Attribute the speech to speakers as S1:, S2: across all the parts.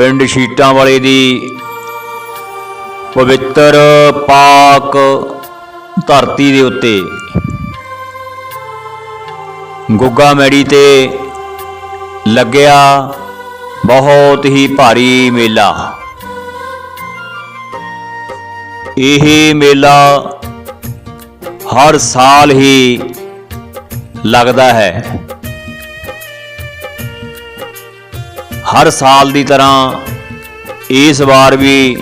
S1: ਪਿੰਡ ਸ਼ੀਟਾਂ ਵਾਲੇ ਦੀ ਪਵਿੱਤਰ ਪਾਕ ਧਰਤੀ ਦੇ ਉੱਤੇ ਗੁੱਗਾ ਮੈੜੀ ਤੇ ਲੱਗਿਆ ਬਹੁਤ ਹੀ ਭਾਰੀ ਮੇਲਾ। ਇਹ ਮੇਲਾ ਹਰ ਸਾਲ ਹੀ ਲੱਗਦਾ ਹੈ। ਹਰ ਸਾਲ ਦੀ ਤਰ੍ਹਾਂ ਇਸ ਵਾਰ ਵੀ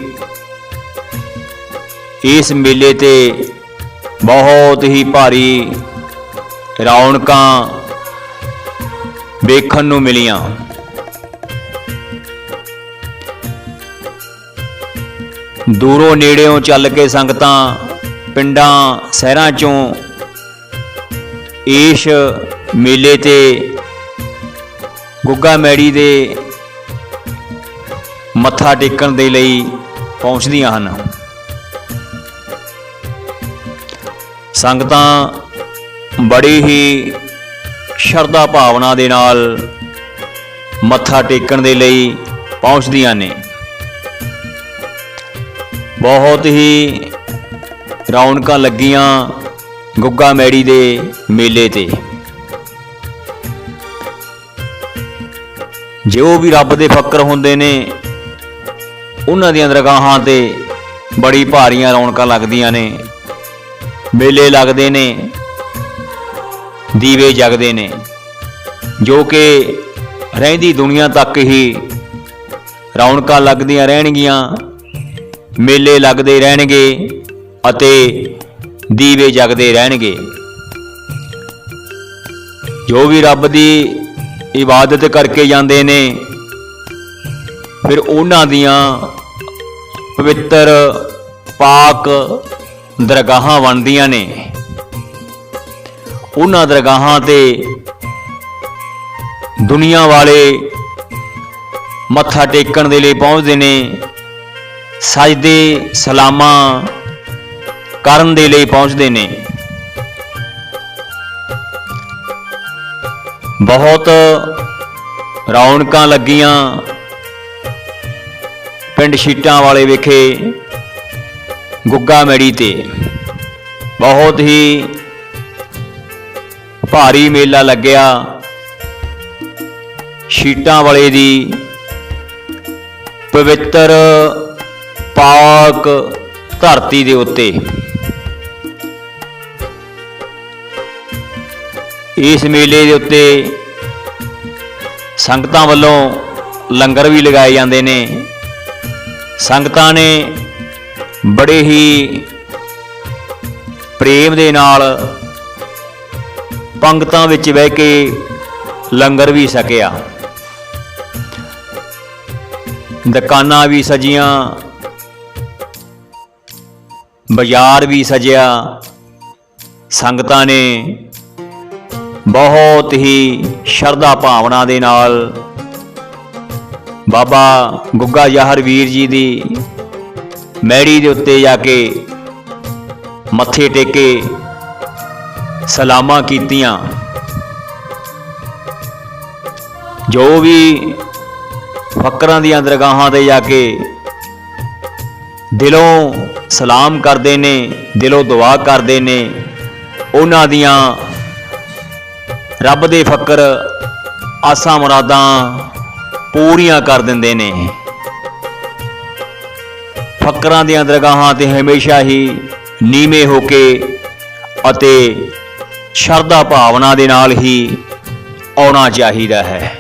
S1: ਇਸ ਮੇਲੇ ਤੇ ਬਹੁਤ ਹੀ ਭਾਰੀ ਰੌਣਕਾਂ ਵੇਖਣ ਨੂੰ ਮਿਲੀਆਂ। ਦੂਰੋਂ ਨੇੜਿਓਂ ਚੱਲ ਕੇ ਸੰਗਤਾਂ ਪਿੰਡਾਂ, ਸ਼ਹਿਰਾਂ ਚੋਂ ਇਸ ਮੇਲੇ ਤੇ ਗੁੱਗਾ ਮੈੜੀ ਦੇ ਮੱਥਾ ਟੇਕਣ ਦੇ ਲਈ ਪਹੁੰਚਦੀਆਂ ਹਨ। ਸੰਗਤਾਂ ਬੜੀ ਹੀ ਸ਼ਰਧਾ ਭਾਵਨਾ ਦੇ ਨਾਲ ਮੱਥਾ ਟੇਕਣ ਦੇ ਲਈ ਪਹੁੰਚਦੀਆਂ ਨੇ। ਬਹੁਤ ਹੀ ਰੌਣਕਾਂ ਲੱਗੀਆਂ ਗੁੱਗਾ ਮੈੜੀ ਦੇ ਮੇਲੇ ਤੇ। ਜੋ ਵੀ ਰੱਬ ਦੇ ਫੱਕਰ ਹੁੰਦੇ ਨੇ ਉਹਨਾਂ ਦੀਆਂ ਦਰਗਾਹਾਂ ਤੇ ਬੜੀ ਭਾਰੀਆਂ ਰੌਣਕਾਂ ਲੱਗਦੀਆਂ ਨੇ। ਮੇਲੇ ਲੱਗਦੇ ਨੇ। ਦੀਵੇ ਜਗਦੇ ਨੇ। ਜੋ ਕਿ ਰਹਿੰਦੀ ਦੁਨੀਆ ਤੱਕ ਹੀ ਰੌਣਕਾਂ ਲੱਗਦੀਆਂ ਰਹਿਣਗੀਆਂ। ਮੇਲੇ ਲੱਗਦੇ ਰਹਿਣਗੇ ਅਤੇ ਦੀਵੇ ਜਗਦੇ ਰਹਿਣਗੇ। ਜੋ ਵੀ ਰੱਬ ਦੀ ਇਬਾਦਤ ਕਰਕੇ ਜਾਂਦੇ ਨੇ, ਫਿਰ ਉਹਨਾਂ ਦੀਆਂ ਪਵਿੱਤਰ ਪਾਕ ਦਰਗਾਹਾਂ ਬਣਦੀਆਂ ਨੇ। ਉਹਨਾਂ ਦਰਗਾਹਾਂ ਤੇ ਦੁਨੀਆ ਵਾਲੇ ਮੱਥਾ ਟੇਕਣ ਦੇ ਲਈ ਪਹੁੰਚਦੇ ਨੇ। ਸਜਦੇ ਸਲਾਮਾਂ ਕਰਨ ਦੇ ਲਈ ਪਹੁੰਚਦੇ ਨੇ। ਬਹੁਤ ਰੌਣਕਾਂ ਲੱਗੀਆਂ। ਪਿੰਡ ਸ਼ੀਟਾਂ ਵਾਲੇ ਵਿਖੇ ਗੁੱਗਾ ਮੈੜੀ ਤੇ। ਬਹੁਤ ਹੀ ਭਾਰੀ ਮੇਲਾ ਲੱਗਿਆ। ਸ਼ੀਟਾਂ ਵਾਲੇ ਦੀ ਪਵਿੱਤਰ ਪਾਕ ਧਰਤੀ ਦੇ ਉੱਤੇ। ਇਸ ਮੇਲੇ ਦੇ ਉੱਤੇ ਸੰਗਤਾਂ ਵੱਲੋਂ ਲੰਗਰ ਵੀ ਲਗਾਏ ਜਾਂਦੇ ਨੇ। ਸੰਗਤਾਂ ਨੇ ਬੜੇ ਹੀ ਪ੍ਰੇਮ ਦੇ ਨਾਲ ਪੰਗਤਾਂ ਵਿੱਚ ਬਹਿ ਕੇ ਲੰਗਰ ਵੀ ਸਕਿਆ ਦੁਕਾਨਾਂ ਵੀ ਸਜੀਆਂ। ਬਾਜ਼ਾਰ ਵੀ ਸਜਿਆ। ਸੰਗਤਾਂ ਨੇ ਬਹੁਤ ਹੀ ਸ਼ਰਧਾ ਭਾਵਨਾ ਦੇ ਨਾਲ ਬਾਬਾ ਗੁੱਗਾ ਯਾਹਰ ਵੀਰ ਜੀ ਦੀ ਮੈੜੀ ਦੇ ਉੱਤੇ ਜਾ ਕੇ ਮੱਥੇ ਟੇਕੇ ਸਲਾਮਾਂ ਕੀਤੀਆਂ। ਜੋ ਵੀ ਫਕਰਾਂ ਦੀਆਂ ਦਰਗਾਹਾਂ ਤੇ ਜਾ ਕੇ ਦਿਲੋਂ ਸਲਾਮ ਕਰਦੇ ਨੇ, ਦਿਲੋਂ ਦੁਆ ਕਰਦੇ ਨੇ, ਉਹਨਾਂ ਦੀਆਂ ਰੱਬ ਦੇ ਫਕਰ ਆਸਾਂ ਮੁਰਾਦਾਂ ਪੂਰੀਆਂ ਕਰ ਦਿੰਦੇ ਨੇ। ਫਕਰਾਂ ਦੀਆਂ ਦਰਗਾਹਾਂ ਤੇ ਹਮੇਸ਼ਾ ਹੀ ਨੀਵੇਂ ਹੋ ਕੇ ਅਤੇ ਸ਼ਰਧਾ ਭਾਵਨਾ ਦੇ ਨਾਲ ਹੀ ਆਉਣਾ ਚਾਹੀਦਾ ਹੈ।